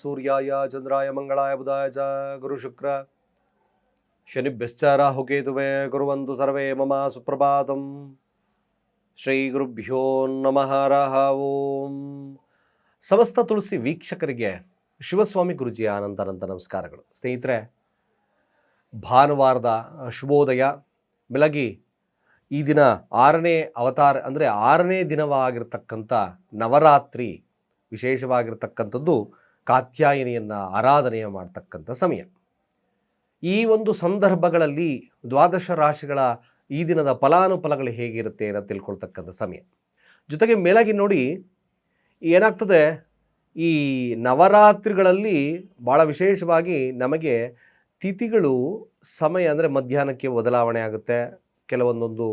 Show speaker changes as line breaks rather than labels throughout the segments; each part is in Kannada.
ಸೂರ್ಯಾಯ ಚಂದ್ರಾಯ ಮಂಗಳಾಯ ಬುಧಾಯ ಚ ಗುರು ಶುಕ್ರ. ಶನಿಭ್ಯಶ್ಚ ರಾಹುಕೇತುವೆ ಗುರುವಂತು ಸರ್ವೇ ಮಮ ಸುಪ್ರಭಾತಂ. ಶ್ರೀ ಗುರುಭ್ಯೋ ನಮಃ ರಹ ಓಂ. ಸಮಸ್ತ ತುಳಸಿ ವೀಕ್ಷಕರಿಗೆ ಶಿವಸ್ವಾಮಿ ಗುರುಜಿಯ ಅನಂತ ಅನಂತ ನಮಸ್ಕಾರಗಳು. ಸ್ನೇಹಿತರೆ, ಭಾನುವಾರದ ಶುಭೋದಯ. ಬೆಳಗಿ ಈ ದಿನ ಆರನೇ ಅವತಾರ, ಅಂದರೆ ಆರನೇ ದಿನವಾಗಿರ್ತಕ್ಕಂಥ ನವರಾತ್ರಿ ವಿಶೇಷವಾಗಿರ್ತಕ್ಕಂಥದ್ದು ಕಾತ್ಯಾಯನಿಯನ್ನು ಆರಾಧನೆಯ ಮಾಡ್ತಕ್ಕಂಥ ಸಮಯ. ಈ ಒಂದು ಸಂದರ್ಭಗಳಲ್ಲಿ ದ್ವಾದಶ ರಾಶಿಗಳ ಈ ದಿನದ ಫಲಾನುಫಲಗಳು ಹೇಗಿರುತ್ತೆ ಅಂತ ತಿಳ್ಕೊಳ್ತಕ್ಕಂಥ ಸಮಯ. ಜೊತೆಗೆ ಮೇಲಾಗಿ ನೋಡಿ ಏನಾಗ್ತದೆ? ಈ ನವರಾತ್ರಿಗಳಲ್ಲಿ ಭಾಳ ವಿಶೇಷವಾಗಿ ನಮಗೆ ತಿಥಿಗಳು, ಸಮಯ ಅಂದರೆ ಮಧ್ಯಾಹ್ನಕ್ಕೆ ಬದಲಾವಣೆ ಆಗುತ್ತೆ. ಕೆಲವೊಂದೊಂದು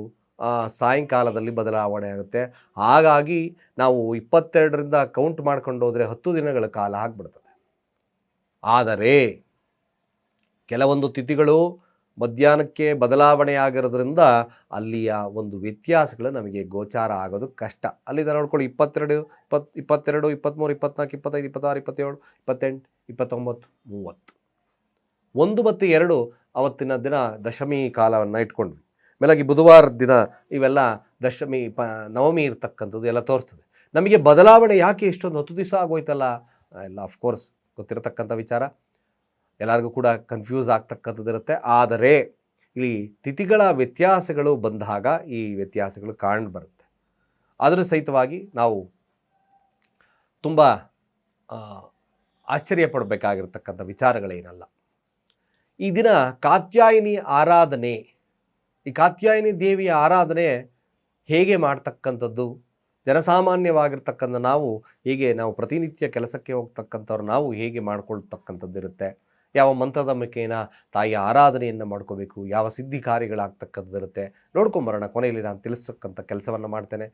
ಸಾಯಂಕಾಲದಲ್ಲಿ ಬದಲಾವಣೆ ಆಗುತ್ತೆ. ಹಾಗಾಗಿ ನಾವು ಇಪ್ಪತ್ತೆರಡರಿಂದ ಕೌಂಟ್ ಮಾಡ್ಕೊಂಡು ಹೋದರೆ ಹತ್ತು ದಿನಗಳ ಕಾಲ ಆಗ್ಬಿಡ್ತದೆ. ಆದರೆ ಕೆಲವೊಂದು ತಿಥಿಗಳು ಮಧ್ಯಾಹ್ನಕ್ಕೆ ಬದಲಾವಣೆ ಆಗಿರೋದ್ರಿಂದ ಅಲ್ಲಿಯ ಒಂದು ವ್ಯತ್ಯಾಸಗಳು ನಮಗೆ ಗೋಚಾರ ಆಗೋದು ಕಷ್ಟ. ಅಲ್ಲಿಂದ ನೋಡ್ಕೊಳ್ಳಿ, ಇಪ್ಪತ್ತೆರಡು, ಇಪ್ಪತ್, ಇಪ್ಪತ್ತೆರಡು ಇಪ್ಪತ್ತ್ಮೂರು ಇಪ್ಪತ್ನಾಲ್ಕು, ಇಪ್ಪತ್ತೈದು, ಇಪ್ಪತ್ತಾರು, ಇಪ್ಪತ್ತೇಳು, ಇಪ್ಪತ್ತೆಂಟು, ಇಪ್ಪತ್ತೊಂಬತ್ತು, ಮೂವತ್ತು. ಒಂದು ಮತ್ತು ಎರಡು ಅವತ್ತಿನ ದಿನ ದಶಮಿ ಕಾಲವನ್ನು ಇಟ್ಕೊಂಡ್ವಿ. ಮೇಲಾಗಿ ಬುಧವಾರ ದಿನ ಇವೆಲ್ಲ ದಶಮಿ, ಪ, ನವಮಿ ಇರ್ತಕ್ಕಂಥದ್ದು ಎಲ್ಲ ತೋರ್ತದೆ. ನಮಗೆ ಬದಲಾವಣೆ ಯಾಕೆ ಇಷ್ಟೊಂದು ಹತ್ತು ದಿವಸ ಆಗೋಯ್ತಲ್ಲ? ಎಲ್ಲ ಅಫ್ಕೋರ್ಸ್ ಗೊತ್ತಿರತಕ್ಕಂಥ ವಿಚಾರ. ಎಲ್ಲರಿಗೂ ಕೂಡ ಕನ್ಫ್ಯೂಸ್ ಆಗ್ತಕ್ಕಂಥದ್ದು ಇರುತ್ತೆ. ಆದರೆ ಇಲ್ಲಿ ತಿಥಿಗಳ ವ್ಯತ್ಯಾಸಗಳು ಬಂದಾಗ ಈ ವ್ಯತ್ಯಾಸಗಳು ಕಾಣ್ ಬರುತ್ತೆ. ಅದರ ಸಹಿತವಾಗಿ ನಾವು ತುಂಬ ಆಶ್ಚರ್ಯ ಪಡಬೇಕಾಗಿರ್ತಕ್ಕಂಥ ವಿಚಾರಗಳೇನಲ್ಲ. ಈ ದಿನ ಕಾತ್ಯಾಯಿನಿ ಆರಾಧನೆ ಈ ಕಾತ್ಯಾಯಿನಿ ದೇವಿಯ ಆರಾಧನೆ ಹೇಗೆ ಮಾಡ್ತಕ್ಕಂಥದ್ದು, ಜನಸಾಮಾನ್ಯವಾಗಿರ್ತಕ್ಕಂಥ ನಾವು ಹೀಗೆ, ನಾವು ಪ್ರತಿನಿತ್ಯ ಕೆಲಸಕ್ಕೆ ಹೋಗ್ತಕ್ಕಂಥವ್ರು ನಾವು ಹೇಗೆ ಮಾಡ್ಕೊಳ್ತಕ್ಕಂಥದ್ದು ಇರುತ್ತೆ ಯಾವ ಮಂತ್ರದ ಮುಖೇನ ತಾಯಿಯ ಆರಾಧನೆಯನ್ನು ಮಾಡ್ಕೋಬೇಕು, ಯಾವ ಸಿದ್ಧಿ ಕಾರ್ಯಗಳಾಗ್ತಕ್ಕಂಥದ್ದಿರುತ್ತೆ ನೋಡ್ಕೊಂಬರೋಣ, ಕೊನೆಯಲ್ಲಿ ನಾನು ತಿಳಿಸ್ತಕ್ಕಂಥ ಕೆಲಸವನ್ನು ಮಾಡ್ತೇನೆ.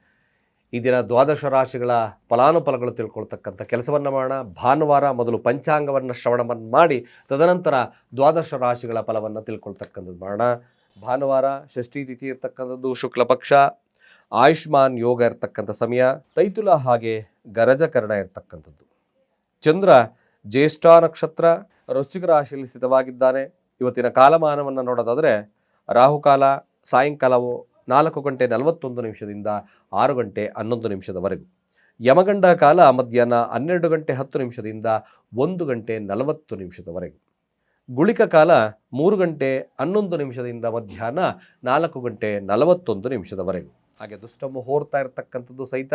ಈ ದಿನ ದ್ವಾದಶ ರಾಶಿಗಳ ಫಲಾನುಫಲಗಳು ತಿಳ್ಕೊಳ್ತಕ್ಕಂಥ ಕೆಲಸವನ್ನು ಮಾಡೋಣ. ಭಾನುವಾರ ಮೊದಲು ಪಂಚಾಂಗವನ್ನು ಶ್ರವಣವನ್ನು ಮಾಡಿ, ತದನಂತರ ದ್ವಾದಶ ರಾಶಿಗಳ ಫಲವನ್ನು ತಿಳ್ಕೊಳ್ತಕ್ಕಂಥದ್ದು ಮಾಡೋಣ. ಭಾನುವಾರ, ಷಷ್ಠಿ ತಿಥಿ ಇರ್ತಕ್ಕಂಥದ್ದು, ಶುಕ್ಲ ಪಕ್ಷ, ಆಯುಷ್ಮಾನ್ ಯೋಗ ಇರ್ತಕ್ಕಂಥ ಸಮಯ, ತೈತುಲ ಹಾಗೆ ಗರಜಕರಣ ಇರ್ತಕ್ಕಂಥದ್ದು. ಚಂದ್ರ ಜ್ಯೇಷ್ಠ ನಕ್ಷತ್ರ, ವೃಶ್ಚಿಕ ರಾಶಿಯಲ್ಲಿ ಸ್ಥಿತವಾಗಿದ್ದಾನೆ. ಇವತ್ತಿನ ಕಾಲಮಾನವನ್ನು ನೋಡೋದಾದರೆ, ರಾಹುಕಾಲ, ಸಾಯಂಕಾಲವು ನಾಲ್ಕು ಗಂಟೆ ನಲವತ್ತೊಂದು ನಿಮಿಷದಿಂದ ಆರು ಗಂಟೆ ಹನ್ನೊಂದು ನಿಮಿಷದವರೆಗೂ. ಯಮಗಂಡ ಕಾಲ ಮಧ್ಯಾಹ್ನ ಹನ್ನೆರಡು ಗಂಟೆ ಹತ್ತು ನಿಮಿಷದಿಂದ ಒಂದು ಗಂಟೆ ನಲವತ್ತು ನಿಮಿಷದವರೆಗೂ. ಗುಳಿಕ ಕಾಲ ಮೂರು ಗಂಟೆ ಹನ್ನೊಂದು ನಿಮಿಷದಿಂದ ಮಧ್ಯಾಹ್ನ ನಾಲ್ಕು ಗಂಟೆ ನಲವತ್ತೊಂದು ನಿಮಿಷದವರೆಗೂ. ಹಾಗೆ ದುಷ್ಟ ಮುಹೂರ್ತ ಇರತಕ್ಕಂಥದ್ದು ಸಹಿತ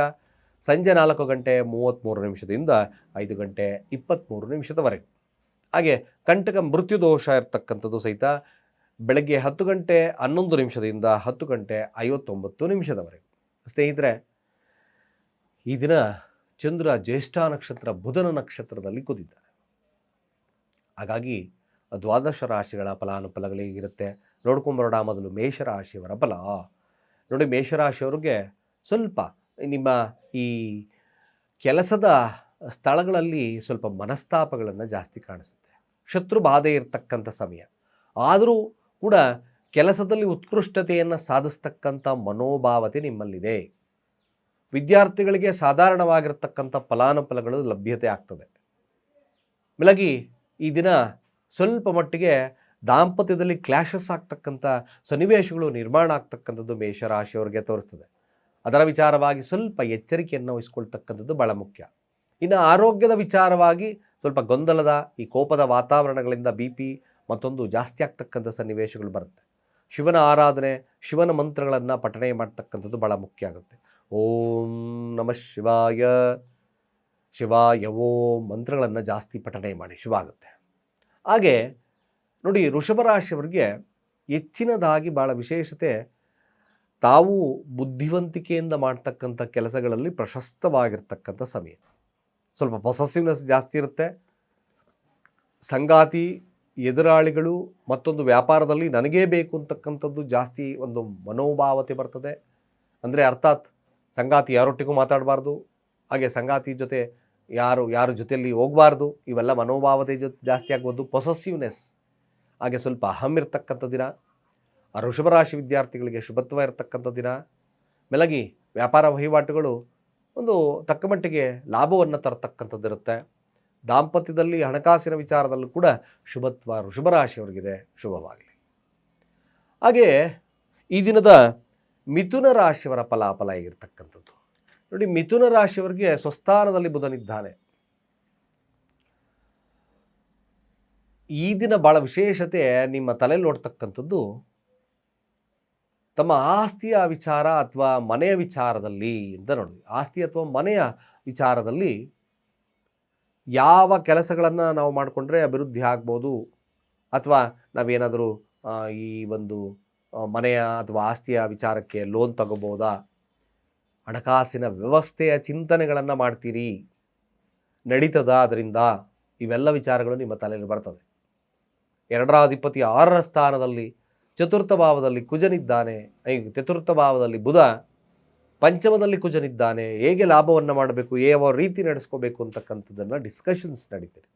ಸಂಜೆ ನಾಲ್ಕು ಗಂಟೆ ಮೂವತ್ತ್ಮೂರು ನಿಮಿಷದಿಂದ ಐದು ಗಂಟೆ ಇಪ್ಪತ್ತ್ಮೂರು ನಿಮಿಷದವರೆಗೂ. ಹಾಗೆ ಕಂಟಕ ಮೃತ್ಯು ದೋಷ ಇರತಕ್ಕಂಥದ್ದು ಸಹಿತ ಬೆಳಗ್ಗೆ ಹತ್ತು ಗಂಟೆ ಹನ್ನೊಂದು ನಿಮಿಷದಿಂದ ಹತ್ತು ಗಂಟೆ ಐವತ್ತೊಂಬತ್ತು ನಿಮಿಷದವರೆಗೂ. ಸ್ನೇಹಿತರೆ, ಈ ದಿನ ಚಂದ್ರ ಜ್ಯೇಷ್ಠ ನಕ್ಷತ್ರ ಬುಧನ ನಕ್ಷತ್ರದಲ್ಲಿ ಕುದಿದ್ದಾರೆ ಹಾಗಾಗಿ ದ್ವಾದಶ ರಾಶಿಗಳ ಫಲಾನುಫಲಗಳು ಹೇಗಿರುತ್ತೆ ನೋಡ್ಕೊಂಬರೋಣ ಮೊದಲು ಮೇಷರಾಶಿಯವರ ಫಲ. ನೋಡಿ, ಮೇಷರಾಶಿಯವ್ರಿಗೆ ಸ್ವಲ್ಪ ನಿಮ್ಮ ಈ ಕೆಲಸದ ಸ್ಥಳಗಳಲ್ಲಿ ಸ್ವಲ್ಪ ಮನಸ್ತಾಪಗಳನ್ನು ಜಾಸ್ತಿ ಕಾಣಿಸುತ್ತೆ. ಶತ್ರು ಬಾಧೆ ಇರತಕ್ಕಂಥ ಸಮಯ. ಆದರೂ ಕೂಡ ಕೆಲಸದಲ್ಲಿ ಉತ್ಕೃಷ್ಟತೆಯನ್ನು ಸಾಧಿಸ್ತಕ್ಕಂಥ ಮನೋಭಾವತೆ ನಿಮ್ಮಲ್ಲಿದೆ. ವಿದ್ಯಾರ್ಥಿಗಳಿಗೆ ಸಾಧಾರಣವಾಗಿರ್ತಕ್ಕಂಥ ಫಲಾನುಫಲಗಳು ಲಭ್ಯತೆ ಆಗ್ತದೆ. ಬೆಳಗಿ ಈ ದಿನ ಸ್ವಲ್ಪ ಮಟ್ಟಿಗೆ ದಾಂಪತ್ಯದಲ್ಲಿ ಕ್ಲಾಶಸ್ ಆಗ್ತಕ್ಕಂಥ ಸನ್ನಿವೇಶಗಳು ನಿರ್ಮಾಣ ಆಗ್ತಕ್ಕಂಥದ್ದು ಮೇಷರಾಶಿಯವರಿಗೆ ತೋರಿಸ್ತದೆ. ಅದರ ವಿಚಾರವಾಗಿ ಸ್ವಲ್ಪ ಎಚ್ಚರಿಕೆಯನ್ನು ವಹಿಸ್ಕೊಳ್ತಕ್ಕಂಥದ್ದು ಭಾಳ ಮುಖ್ಯ. ಇನ್ನು ಆರೋಗ್ಯದ ವಿಚಾರವಾಗಿ ಸ್ವಲ್ಪ ಗೊಂದಲದ, ಈ ಕೋಪದ ವಾತಾವರಣಗಳಿಂದ ಬಿ ಪಿ ಮತ್ತೊಂದು ಜಾಸ್ತಿ ಆಗ್ತಕ್ಕಂಥ ಸನ್ನಿವೇಶಗಳು ಬರುತ್ತೆ. ಶಿವನ ಆರಾಧನೆ, ಶಿವನ ಮಂತ್ರಗಳನ್ನು ಪಠಣೆ ಮಾಡ್ತಕ್ಕಂಥದ್ದು ಭಾಳ ಮುಖ್ಯ ಆಗುತ್ತೆ. ಓಂ ನಮಃ ಶಿವಾಯ. ಶಿವಾಯ ಓಂ ಮಂತ್ರಗಳನ್ನು ಜಾಸ್ತಿ ಪಠಣೆ ಮಾಡಿ. ಶುಭ ಆಗುತ್ತೆ. ಹಾಗೆ ನೋಡಿ ವೃಷಭ ರಾಶಿಯವರಿಗೆ ಹೆಚ್ಚಿನದಾಗಿ ಭಾಳ ವಿಶೇಷತೆ ತಾವು ಬುದ್ಧಿವಂತಿಕೆಯಿಂದ ಮಾಡ್ತಕ್ಕಂಥ ಕೆಲಸಗಳಲ್ಲಿ ಪ್ರಶಸ್ತವಾಗಿರ್ತಕ್ಕಂಥ ಸಮಯ. ಸ್ವಲ್ಪ ಪೊಸೆಸಿವ್ನೆಸ್ ಜಾಸ್ತಿ ಇರುತ್ತೆ. ಸಂಗಾತಿ, ಎದುರಾಳಿಗಳು ಮತ್ತೊಂದು ವ್ಯಾಪಾರದಲ್ಲಿ ನನಗೇ ಬೇಕು ಅಂತಕ್ಕಂಥದ್ದು ಜಾಸ್ತಿ ಒಂದು ಮನೋಭಾವತೆ ಬರ್ತದೆ. ಅಂದರೆ ಅರ್ಥಾತ್ ಸಂಗಾತಿ ಯಾರೊಟ್ಟಿಗೂ ಮಾತಾಡಬಾರ್ದು. ಹಾಗೆ ಸಂಗಾತಿ ಜೊತೆ ಯಾರು, ಯಾರ ಜೊತೆಯಲ್ಲಿ ಹೋಗಬಾರ್ದು? ಇವೆಲ್ಲ ಮನೋಭಾವತೆ ಜೊತೆ ಜಾಸ್ತಿ ಆಗ್ಬೋದು. ಪೊಸೆಸಿವ್ನೆಸ್ ಹಾಗೆ ಸ್ವಲ್ಪ ಅಹಂ ಇರ್ತಕ್ಕಂಥ ದಿನ. ಋಷಭ ರಾಶಿ ವಿದ್ಯಾರ್ಥಿಗಳಿಗೆ ಶುಭತ್ವ ಇರತಕ್ಕಂಥ ದಿನ. ಮೆಲಗಿ, ವ್ಯಾಪಾರ ವಹಿವಾಟುಗಳು ಒಂದು ತಕ್ಕ ಮಟ್ಟಿಗೆ ಲಾಭವನ್ನು ತರತಕ್ಕಂಥದ್ದಿರುತ್ತೆ ದಾಂಪತ್ಯದಲ್ಲಿ ಹಣಕಾಸಿನ ವಿಚಾರದಲ್ಲೂ ಕೂಡ ಶುಭತ್ವ ಋಷಭರಾಶಿಯವರಿಗಿದೆ ಶುಭವಾಗಲಿ. ಹಾಗೆ ಈ ದಿನದ ಮಿಥುನ ರಾಶಿಯವರ ಫಲಾಫಲ ಹೇಗಿರ್ತಕ್ಕಂಥದ್ದು? ನೋಡಿ, ಮಿಥುನ ರಾಶಿಯವರಿಗೆ ಸ್ವಸ್ಥಾನದಲ್ಲಿ ಬುಧನಿದ್ದಾನೆ ಈ ದಿನ ಭಾಳ ವಿಶೇಷತೆ ನಿಮ್ಮ ತಲೆಯಲ್ಲಿ ನೋಡ್ತಕ್ಕಂಥದ್ದು. ತಮ್ಮ ಆಸ್ತಿಯ ವಿಚಾರ ಅಥವಾ ಮನೆಯ ವಿಚಾರದಲ್ಲಿ ಅಂತ ನೋಡಿ ಆಸ್ತಿ ಅಥವಾ ಮನೆಯ ವಿಚಾರದಲ್ಲಿ ಯಾವ ಕೆಲಸಗಳನ್ನು ನಾವು ಮಾಡಿಕೊಂಡ್ರೆ ಅಭಿವೃದ್ಧಿ ಆಗ್ಬೋದು. ಅಥವಾ ನಾವೇನಾದರೂ ಈ ಒಂದು ಮನೆಯ ಅಥವಾ ಆಸ್ತಿಯ ವಿಚಾರಕ್ಕೆ ಲೋನ್ ತಗೋಬೋದಾ? ಹಣಕಾಸಿನ ವ್ಯವಸ್ಥೆಯ ಚಿಂತನೆಗಳನ್ನು ಮಾಡ್ತೀರಿ. ನಡೀತದ ಅದರಿಂದ ಇವೆಲ್ಲ ವಿಚಾರಗಳು ನಿಮ್ಮ ತಲೆಯಲ್ಲಿ ಬರ್ತದೆ. ಎರಡರ ಅಧಿಪತಿ ಆರರ ಸ್ಥಾನದಲ್ಲಿ ಚತುರ್ಥ ಭಾವದಲ್ಲಿ ಕುಜನಿದ್ದಾನೆ ಚತುರ್ಥ ಭಾವದಲ್ಲಿ ಬುಧ, ಪಂಚಮದಲ್ಲಿ ಕುಜನಿದ್ದಾನೆ. ಹೇಗೆ ಲಾಭವನ್ನು ಮಾಡಬೇಕು, ಯಾವ ರೀತಿ ನಡೆಸ್ಕೋಬೇಕು ಅಂತಕ್ಕಂಥದ್ದನ್ನು ಡಿಸ್ಕಷನ್ಸ್ ನಡೀತೀರಿ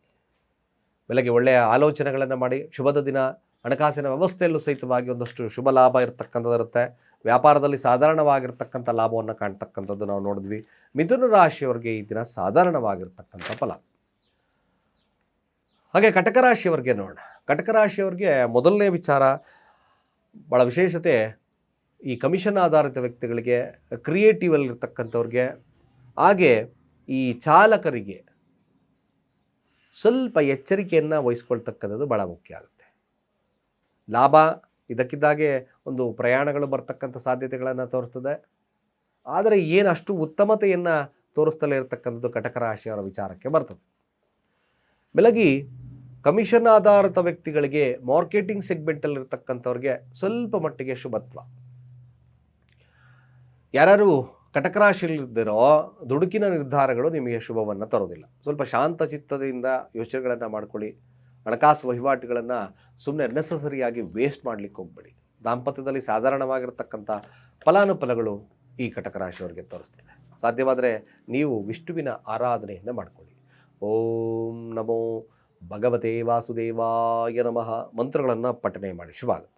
ಬೆಳಗ್ಗೆ ಒಳ್ಳೆಯ ಆಲೋಚನೆಗಳನ್ನು ಮಾಡಿ, ಶುಭದ ದಿನ, ಹಣಕಾಸಿನ ವ್ಯವಸ್ಥೆಯಲ್ಲೂ ಸಹಿತವಾಗಿ ಒಂದಷ್ಟು ಶುಭ ಲಾಭ ಇರತಕ್ಕಂಥದ್ದು ಇರುತ್ತೆ ವ್ಯಾಪಾರದಲ್ಲಿ ಸಾಧಾರಣವಾಗಿರ್ತಕ್ಕಂಥ ಲಾಭವನ್ನು ಕಾಣ್ತಕ್ಕಂಥದ್ದು ನಾವು ನೋಡಿದ್ವಿ. ಮಿಥುನ ರಾಶಿಯವರಿಗೆ ಈ ದಿನ ಸಾಧಾರಣವಾಗಿರ್ತಕ್ಕಂಥ ಫಲ. ಹಾಗೆ ಕಟಕ ರಾಶಿಯವರಿಗೆ ನೋಡೋಣ. ಕಟಕ ರಾಶಿಯವರಿಗೆ ಮೊದಲನೇ ವಿಚಾರ ಭಾಳ ವಿಶೇಷತೆ, ಈ ಕಮಿಷನ್ ಆಧಾರಿತ ವ್ಯಕ್ತಿಗಳಿಗೆ, ಕ್ರಿಯೇಟಿವ್ ಅಲ್ಲಿರ್ತಕ್ಕಂಥವ್ರಿಗೆ ಹಾಗೆ ಈ ಚಾಲಕರಿಗೆ ಸ್ವಲ್ಪ ಎಚ್ಚರಿಕೆಯನ್ನು ವಹಿಸ್ಕೊಳ್ತಕ್ಕಂಥದ್ದು ಭಾಳ ಮುಖ್ಯ ಆಗುತ್ತೆ. ಲಾಭ, ಇದಕ್ಕಿದ್ದಾಗೆ ಒಂದು ಪ್ರಯಾಣಗಳು ಬರ್ತಕ್ಕಂಥ ಸಾಧ್ಯತೆಗಳನ್ನು ತೋರಿಸ್ತದೆ. ಆದರೆ ಏನು ಅಷ್ಟು ಉತ್ತಮತೆಯನ್ನು ತೋರಿಸ್ತಲೇ ಇರತಕ್ಕಂಥದ್ದು ಕಟಕ ರಾಶಿಯವರ ವಿಚಾರಕ್ಕೆ ಬರ್ತದೆ. ಬೆಳಗಿ ಕಮಿಷನ್ ಆಧಾರಿತ ವ್ಯಕ್ತಿಗಳಿಗೆ ಮಾರ್ಕೆಟಿಂಗ್ ಸೆಗ್ಮೆಂಟಲ್ಲಿ ಇರ್ತಕ್ಕಂಥವ್ರಿಗೆ ಸ್ವಲ್ಪ ಮಟ್ಟಿಗೆ ಶುಭತ್ವ. ಯಾರು ಕಟಕ ರಾಶಿಯಲ್ಲಿದ್ದರೋ ದುಡುಕಿನ ನಿರ್ಧಾರಗಳು ನಿಮಗೆ ಶುಭವನ್ನು ತರೋದಿಲ್ಲ ಸ್ವಲ್ಪ ಶಾಂತ ಚಿತ್ತದಿಂದ ಯೋಚನೆಗಳನ್ನು ಮಾಡ್ಕೊಳ್ಳಿ. ಹಣಕಾಸು ವಹಿವಾಟುಗಳನ್ನು ಸುಮ್ಮನೆ ನೆಸಸರಿಯಾಗಿ ವೇಸ್ಟ್ ಮಾಡಲಿಕ್ಕೆ ಹೋಗ್ಬೇಡಿ. ದಾಂಪತ್ಯದಲ್ಲಿ ಸಾಧಾರಣವಾಗಿರ್ತಕ್ಕಂಥ ಫಲಾನುಫಲಗಳು ಈ ಕಟಕ ರಾಶಿಯವರಿಗೆ ತೋರಿಸ್ತದೆ. ಸಾಧ್ಯವಾದರೆ ನೀವು ವಿಷ್ಣುವಿನ ಆರಾಧನೆಯನ್ನು ಮಾಡಿಕೊಳ್ಳಿ. ಓಂ ನಮೋ ಭಗವತೆ ವಾಸುದೇವಾಯ ನಮಃ ಮಂತ್ರಗಳನ್ನು ಪಠನೆ ಮಾಡಿ. ಶುಭ ಆಗುತ್ತೆ.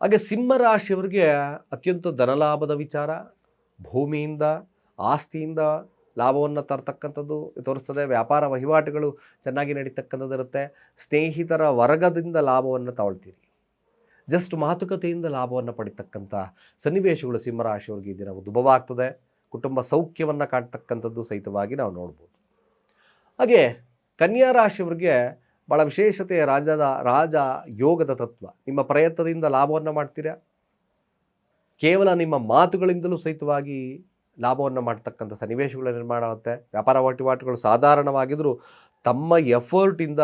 ಹಾಗೆ ಸಿಂಹರಾಶಿಯವರಿಗೆ ಅತ್ಯಂತ ಧನಲಾಭದ ವಿಚಾರ, ಭೂಮಿಯಿಂದ, ಆಸ್ತಿಯಿಂದ ಲಾಭವನ್ನು ತರ್ತಕ್ಕಂಥದ್ದು ತೋರಿಸ್ತದೆ. ವ್ಯಾಪಾರ ವಹಿವಾಟುಗಳು ಚೆನ್ನಾಗಿ ನಡೀತಕ್ಕಂಥದ್ದು ಇರುತ್ತೆ ಸ್ನೇಹಿತರ ವರ್ಗದಿಂದ ಲಾಭವನ್ನು ತಗೊಳ್ತೀರಿ ಜಸ್ಟ್ ಮಾತುಕತೆಯಿಂದ ಲಾಭವನ್ನು ಪಡಿತಕ್ಕಂಥ ಸನ್ನಿವೇಶಗಳು ಸಿಂಹರಾಶಿಯವರಿಗೆ ಈ ದಿನ ಉದ್ಭವವಾಗ್ತದೆ. ಕುಟುಂಬ ಸೌಖ್ಯವನ್ನು ಕಾಣ್ತಕ್ಕಂಥದ್ದು ಸಹಿತವಾಗಿ ನಾವು ನೋಡ್ಬೋದು. ಹಾಗೆ ಕನ್ಯಾ ರಾಶಿಯವ್ರಿಗೆ ಭಾಳ ವಿಶೇಷತೆ ರಾಜದ ರಾಜ ಯೋಗದ ತತ್ವ. ನಿಮ್ಮ ಪ್ರಯತ್ನದಿಂದ ಲಾಭವನ್ನು ಮಾಡ್ತೀರಾ? ಕೇವಲ ನಿಮ್ಮ ಮಾತುಗಳಿಂದಲೂ ಸಹಿತವಾಗಿ ಲಾಭವನ್ನು ಮಾಡ್ತಕ್ಕಂಥ ಸನ್ನಿವೇಶಗಳು ನಿರ್ಮಾಣ ಆಗುತ್ತೆ. ವ್ಯಾಪಾರ ವಹಿವಾಟುಗಳು ಸಾಧಾರಣವಾಗಿದ್ದರೂ ತಮ್ಮ ಎಫರ್ಟಿಂದ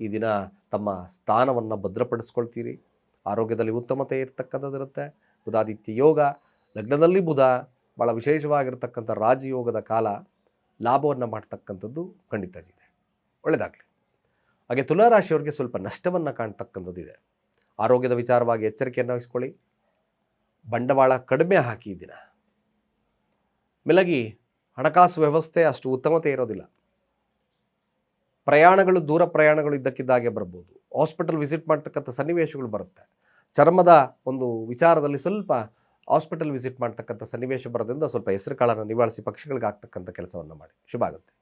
ಈ ದಿನ ತಮ್ಮ ಸ್ಥಾನವನ್ನು ಭದ್ರಪಡಿಸ್ಕೊಳ್ತೀರಿ. ಆರೋಗ್ಯದಲ್ಲಿ ಉತ್ತಮತೆ ಇರತಕ್ಕಂಥದ್ದಿರುತ್ತೆ. ಬುಧಾದಿತ್ಯ ಯೋಗ, ಲಗ್ನದಲ್ಲಿ ಬುಧ ಭಾಳ ವಿಶೇಷವಾಗಿರ್ತಕ್ಕಂಥ ರಾಜಯೋಗದ ಕಾಲ ಲಾಭವನ್ನು ಮಾಡ್ತಕ್ಕಂಥದ್ದು ಖಂಡಿತ ಇದೆ ಒಳ್ಳೆಯದಾಗಲಿ ಹಾಗೆ ತುಲಾರಾಶಿಯವರಿಗೆ ಸ್ವಲ್ಪ ನಷ್ಟವನ್ನು ಕಾಣ್ತಕ್ಕಂಥದ್ದಿದೆ. ಆರೋಗ್ಯದ ವಿಚಾರವಾಗಿ ಎಚ್ಚರಿಕೆಯನ್ನು ವಹಿಸ್ಕೊಳ್ಳಿ. ಬಂಡವಾಳ ಕಡಿಮೆ ಹಾಕಿ ದಿನ. ಮೆಲಗಿ, ಹಣಕಾಸು ವ್ಯವಸ್ಥೆ ಅಷ್ಟು ಉತ್ತಮತೆ ಇರೋದಿಲ್ಲ. ಪ್ರಯಾಣಗಳು, ದೂರ ಪ್ರಯಾಣಗಳು ಇದ್ದಕ್ಕಿದ್ದಾಗೆ ಬರ್ಬೋದು. ಹಾಸ್ಪಿಟಲ್ ವಿಸಿಟ್ ಮಾಡ್ತಕ್ಕಂಥ ಸನ್ನಿವೇಶಗಳು ಬರುತ್ತೆ. ಚರ್ಮದ ಒಂದು ವಿಚಾರದಲ್ಲಿ ಸ್ವಲ್ಪ ಹಾಸ್ಪಿಟಲ್ ವಿಸಿಟ್ ಮಾಡ್ತಕ್ಕಂಥ ಸನ್ನಿವೇಶ ಬರೋದ್ರಿಂದ ಸ್ವಲ್ಪ ಹೆಸರು ಕಾಳನ್ನು ನಿವಾರಿಸಿ ಪಕ್ಷಿಗಳಿಗೆ ಆಗ್ತಕ್ಕಂಥ ಕೆಲಸವನ್ನು ಮಾಡಿ. ಶುಭ ಆಗುತ್ತೆ.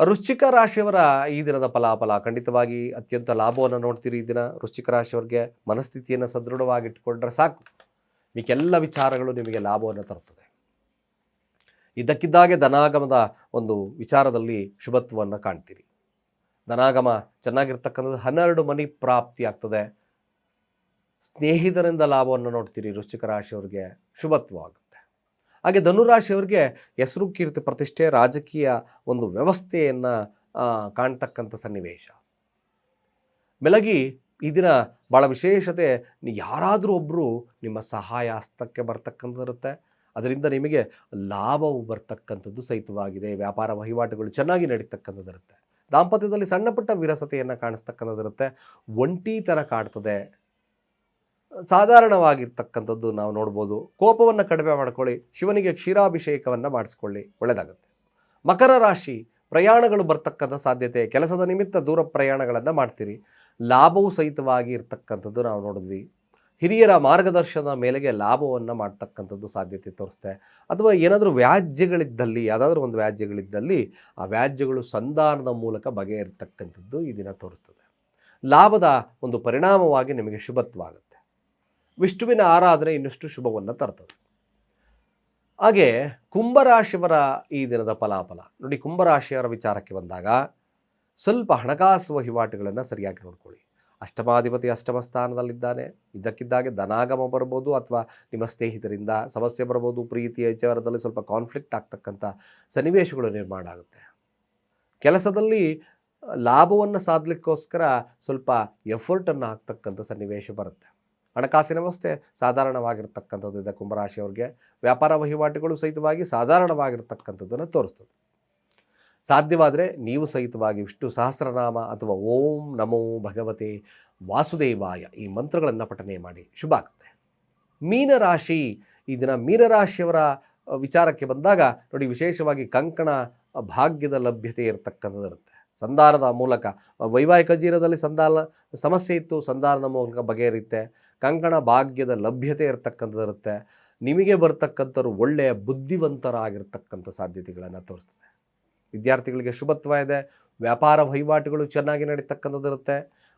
ವೃಶ್ಚಿಕ ರಾಶಿಯವರ ಈ ದಿನದ ಫಲಾಫಲ ಖಂಡಿತವಾಗಿ ಅತ್ಯಂತ ಲಾಭವನ್ನು ನೋಡ್ತೀರಿ ಈ ದಿನ. ವೃಶ್ಚಿಕ ರಾಶಿಯವರಿಗೆ ಮನಸ್ಥಿತಿಯನ್ನು ಸದೃಢವಾಗಿಟ್ಟುಕೊಂಡ್ರೆ ಸಾಕು. ಮಿಕ್ಕೆಲ್ಲ ವಿಚಾರಗಳು ನಿಮಗೆ ಲಾಭವನ್ನು ತರುತ್ತದೆ. ಇದ್ದಕ್ಕಿದ್ದಾಗೆ ಧನಾಗಮದ ಒಂದು ವಿಚಾರದಲ್ಲಿ ಶುಭತ್ವವನ್ನು ಕಾಣ್ತೀರಿ. ಧನಾಗಮ ಚೆನ್ನಾಗಿರ್ತಕ್ಕಂಥದ್ದು ಹನ್ನೆರಡು ಮನಿ ಪ್ರಾಪ್ತಿ ಆಗ್ತದೆ. ಸ್ನೇಹಿತರಿಂದ ಲಾಭವನ್ನು ನೋಡ್ತೀರಿ ವೃಶ್ಚಿಕ ರಾಶಿಯವ್ರಿಗೆ. ಶುಭತ್ವ ಆಗುತ್ತೆ ಹಾಗೆ ಧನುರಾಶಿಯವರಿಗೆ ಹೆಸರು ಕೀರ್ತಿ ಪ್ರತಿಷ್ಠೆ, ರಾಜಕೀಯ ಒಂದು ವ್ಯವಸ್ಥೆಯನ್ನು ಕಾಣ್ತಕ್ಕಂಥ ಸನ್ನಿವೇಶ. ಬೆಳಗಿ ಈ ದಿನ ಭಾಳ ವಿಶೇಷತೆ, ಯಾರಾದರೂ ಒಬ್ಬರು ನಿಮ್ಮ ಸಹಾಯ ಹಸ್ತಕ್ಕೆ ಬರ್ತಕ್ಕಂಥದ್ದಿರುತ್ತೆ ಅದರಿಂದ ನಿಮಗೆ ಲಾಭವು ಬರ್ತಕ್ಕಂಥದ್ದು ಸಹಿತವಾಗಿದೆ. ವ್ಯಾಪಾರ ವಹಿವಾಟುಗಳು ಚೆನ್ನಾಗಿ ನಡೀತಕ್ಕಂಥದ್ದಿರುತ್ತೆ ದಾಂಪತ್ಯದಲ್ಲಿ ಸಣ್ಣ ಪುಟ್ಟ ವಿರಸತೆಯನ್ನು ಕಾಣಿಸ್ತಕ್ಕಂಥದ್ದಿರುತ್ತೆ. ಒಂಟಿತನ ಕಾಡ್ತದೆ ಸಾಧಾರಣವಾಗಿರ್ತಕ್ಕಂಥದ್ದು ನಾವು ನೋಡ್ಬೋದು. ಕೋಪವನ್ನು ಕಡಿಮೆ ಮಾಡ್ಕೊಳ್ಳಿ. ಶಿವನಿಗೆ ಕ್ಷೀರಾಭಿಷೇಕವನ್ನು ಮಾಡಿಸ್ಕೊಳ್ಳಿ. ಒಳ್ಳೆಯದಾಗುತ್ತೆ. ಮಕರ ರಾಶಿ, ಪ್ರಯಾಣಗಳು ಬರ್ತಕ್ಕಂಥ ಸಾಧ್ಯತೆ. ಕೆಲಸದ ನಿಮಿತ್ತ ದೂರ ಪ್ರಯಾಣಗಳನ್ನು ಮಾಡ್ತೀರಿ. ಲಾಭವೂ ಸಹಿತವಾಗಿ ಇರ್ತಕ್ಕಂಥದ್ದು ನಾವು ನೋಡಿದ್ವಿ. ಹಿರಿಯರ ಮಾರ್ಗದರ್ಶನದ ಮೇಲೆಗೆ ಲಾಭವನ್ನು ಮಾಡ್ತಕ್ಕಂಥದ್ದು ಸಾಧ್ಯತೆ ತೋರಿಸ್ತೆ. ಅಥವಾ ಏನಾದರೂ ವ್ಯಾಜ್ಯಗಳಿದ್ದಲ್ಲಿ, ಯಾವುದಾದ್ರೂ ಒಂದು ವ್ಯಾಜ್ಯಗಳಿದ್ದಲ್ಲಿ ಆ ವ್ಯಾಜ್ಯಗಳು ಸಂಧಾನದ ಮೂಲಕ ಬಗೆಹರಿತಕ್ಕಂಥದ್ದು ಈ ದಿನ ತೋರಿಸ್ತದೆ. ಲಾಭದ ಒಂದು ಪರಿಣಾಮವಾಗಿ ನಿಮಗೆ ಶುಭತ್ವಾಗುತ್ತೆ ವಿಷ್ಣುವಿನ ಆರಾಧನೆ ಇನ್ನಷ್ಟು ಶುಭವನ್ನು ತರ್ತದೆ. ಹಾಗೆ ಕುಂಭರಾಶಿಯವರ ಈ ದಿನದ ಫಲಾಫಲ. ನೋಡಿ, ಕುಂಭರಾಶಿಯವರ ವಿಚಾರಕ್ಕೆ ಬಂದಾಗ ಸ್ವಲ್ಪ ಹಣಕಾಸು ವಹಿವಾಟುಗಳನ್ನು ಸರಿಯಾಗಿ ನೋಡ್ಕೊಳ್ಳಿ. ಅಷ್ಟಮಾಧಿಪತಿ ಅಷ್ಟಮ ಸ್ಥಾನದಲ್ಲಿದ್ದಾನೆ. ಇದ್ದಕ್ಕಿದ್ದಾಗೆ ಧನಾಗಮ ಬರ್ಬೋದು ಅಥವಾ ನಿಮ್ಮ ಸ್ನೇಹಿತರಿಂದ ಸಮಸ್ಯೆ ಬರ್ಬೋದು ಪ್ರೀತಿಯ ವಿಚಾರದಲ್ಲಿ ಸ್ವಲ್ಪ ಕಾನ್ಫ್ಲಿಕ್ಟ್ ಆಗ್ತಕ್ಕಂಥ ಸನ್ನಿವೇಶಗಳು ನಿರ್ಮಾಣ ಆಗುತ್ತೆ. ಕೆಲಸದಲ್ಲಿ, ಲಾಭವನ್ನು ಸಾಧಲಿಕ್ಕೋಸ್ಕರ ಸ್ವಲ್ಪ ಎಫರ್ಟನ್ನು ಹಾಕ್ತಕ್ಕಂಥ ಸನ್ನಿವೇಶ ಬರುತ್ತೆ. ಹಣಕಾಸಿನ ವ್ಯವಸ್ಥೆ ಸಾಧಾರಣವಾಗಿರ್ತಕ್ಕಂಥದ್ದು ಇದೆ ಕುಂಭರಾಶಿಯವ್ರಿಗೆ. ವ್ಯಾಪಾರ ವಹಿವಾಟುಗಳು ಸಹಿತವಾಗಿ ಸಾಧಾರಣವಾಗಿರ್ತಕ್ಕಂಥದ್ದನ್ನು ತೋರಿಸ್ತದೆ. ಸಾಧ್ಯವಾದರೆ ನೀವು ಸಹಿತವಾಗಿ ವಿಷ್ಣು ಸಹಸ್ರನಾಮ ಅಥವಾ ಓಂ ನಮೋ ಭಗವತೆ ವಾಸುದೇವಾಯ ಈ ಮಂತ್ರಗಳನ್ನು ಪಠನೆ ಮಾಡಿ ಶುಭ ಆಗುತ್ತೆ. ಮೀನರಾಶಿ, ಈ ದಿನ ಮೀನರಾಶಿಯವರ ವಿಚಾರಕ್ಕೆ ಬಂದಾಗ ನೋಡಿ ವಿಶೇಷವಾಗಿ ಕಂಕಣ ಭಾಗ್ಯದ ಲಭ್ಯತೆ ಇರತಕ್ಕಂಥದ್ದು ಇರುತ್ತೆ ಸಂಧಾನದ ಮೂಲಕ ವೈವಾಹಿಕ ಜೀವನದಲ್ಲಿ ಸಂಧಾನ, ಸಮಸ್ಯೆ ಇತ್ತು ಸಂಧಾನದ ಮೂಲಕ ಬಗೆಹರಿಯುತ್ತೆ. ಕಂಕಣ ಭಾಗ್ಯದ ಲಭ್ಯತೆ ಇರತಕ್ಕಂಥದ್ದು ಇರುತ್ತೆ ನಿಮಗೆ ಬರ್ತಕ್ಕಂಥವ್ರು ಒಳ್ಳೆಯ ಬುದ್ಧಿವಂತರಾಗಿರ್ತಕ್ಕಂಥ ಸಾಧ್ಯತೆಗಳನ್ನು ತೋರಿಸ್ತದೆ. ವಿದ್ಯಾರ್ಥಿಗಳಿಗೆ ಶುಭತ್ವ ಇದೆ ವ್ಯಾಪಾರ ವಹಿವಾಟುಗಳು ಚೆನ್ನಾಗಿ ನಡೀತಕ್ಕಂಥದ್ದು ಇರುತ್ತೆ.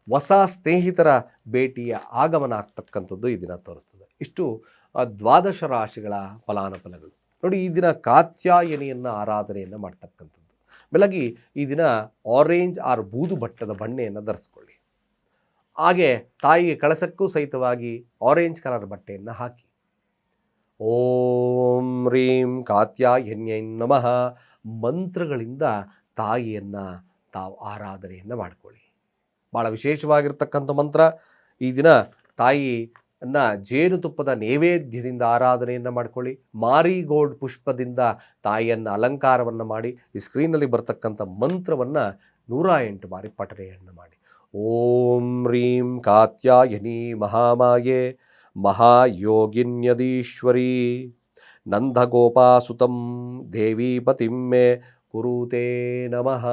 ಹೊಸ ಸ್ನೇಹಿತರ ಭೇಟಿಯ ಆಗಮನ ಆಗ್ತಕ್ಕಂಥದ್ದು ಈ ದಿನ ತೋರಿಸ್ತದೆ. ಇಷ್ಟು ದ್ವಾದಶ ರಾಶಿಗಳ ಫಲಾನುಫಲಗಳು ನೋಡಿ, ಈ ದಿನ ಕಾತ್ಯಾಯನಿಯನ್ನು ಆರಾಧನೆಯನ್ನು ಮಾಡ್ತಕ್ಕಂಥದ್ದು. ಬೆಳಗ್ಗೆ ಈ ದಿನ ಆರೆಂಜ್ ಆರ್ ಬೂದು ಬಟ್ಟದ ಬಣ್ಣೆಯನ್ನು ಧರಿಸ್ಕೊಳ್ಳಿ. ಹಾಗೆ ತಾಯಿಗೆ ಕಳಸಕ್ಕೂ ಸಹಿತವಾಗಿ ಆರೆಂಜ್ ಕಲರ್ ಬಟ್ಟೆಯನ್ನು ಹಾಕಿ. ಓಂ ರೀಂ ಕಾತ್ಯಾಯನ್ಯೈ ನಮಃ. ಮಂತ್ರಗಳಿಂದ ತಾಯಿಯನ್ನು ತಾವು ಆರಾಧನೆಯನ್ನು ಮಾಡ್ಕೊಳ್ಳಿ. ಭಾಳ ವಿಶೇಷವಾಗಿರ್ತಕ್ಕಂಥ ಮಂತ್ರ. ಈ ದಿನ ತಾಯಿಯನ್ನ ಜೇನುತುಪ್ಪದ ನೈವೇದ್ಯದಿಂದ ಆರಾಧನೆಯನ್ನು ಮಾಡ್ಕೊಳ್ಳಿ. ಮಾರಿಗೋಲ್ಡ್ ಪುಷ್ಪದಿಂದ ತಾಯಿಯನ್ನು ಅಲಂಕಾರವನ್ನು ಮಾಡಿ, ಈ ಸ್ಕ್ರೀನಲ್ಲಿ ಬರ್ತಕ್ಕಂಥ ಮಂತ್ರವನ್ನು ನೂರ ಎಂಟು ಬಾರಿ ಪಠನೆಯನ್ನು ಮಾಡಿ. ಓಂ ರೀಂ ಕಾತ್ಯಾಯನಿ ಮಹಾಮಾಯೆ. ಮಹಾಯೋಗಿನ್ಯದೀಶ್ವರಿ. ನಂದಗೋಪಾಸುತಂ ದೇವಿ ಪತಿಮ್ಮೆ ಕುರುತೇ ನಮಃ.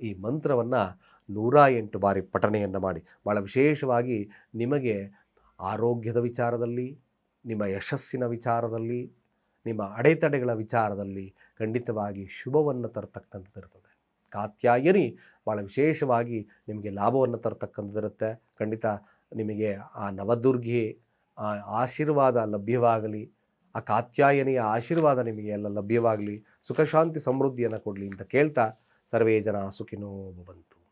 ಈ ಮಂತ್ರವನ್ನು ನೂರ ಎಂಟು ಬಾರಿ ಪಠನೆಯನ್ನು ಮಾಡಿ. ಭಾಳ ವಿಶೇಷವಾಗಿ ನಿಮಗೆ ಆರೋಗ್ಯದ ವಿಚಾರದಲ್ಲಿ, ನಿಮ್ಮ ಯಶಸ್ಸಿನ ವಿಚಾರದಲ್ಲಿ, ನಿಮ್ಮ ಅಡೆತಡೆಗಳ ವಿಚಾರದಲ್ಲಿ ಖಂಡಿತವಾಗಿ ಶುಭವನ್ನು ತರತಕ್ಕಂಥದ್ದು ಇರ್ತದೆ. ಕಾತ್ಯಾಯನಿ ಭಾಳ ವಿಶೇಷವಾಗಿ ನಿಮಗೆ ಲಾಭವನ್ನು ತರತಕ್ಕಂಥದ್ದಿರುತ್ತೆ ಖಂಡಿತ ನಿಮಗೆ ಆ ನವದುರ್ಗಿ ಆಶೀರ್ವಾದ ಲಭ್ಯವಾಗಲಿ, ಆ ಕಾತ್ಯಾಯನಿಯ ಆಶೀರ್ವಾದ ನಿಮಗೆ ಎಲ್ಲ ಲಭ್ಯವಾಗಲಿ ಸುಖ ಶಾಂತಿ ಸಮೃದ್ಧಿಯನ್ನು ಕೊಡಲಿ ಅಂತ ಕೇಳ್ತಾ ಸರ್ವೇ ಜನ ಸುಖಿನೋ ಭವಂತು.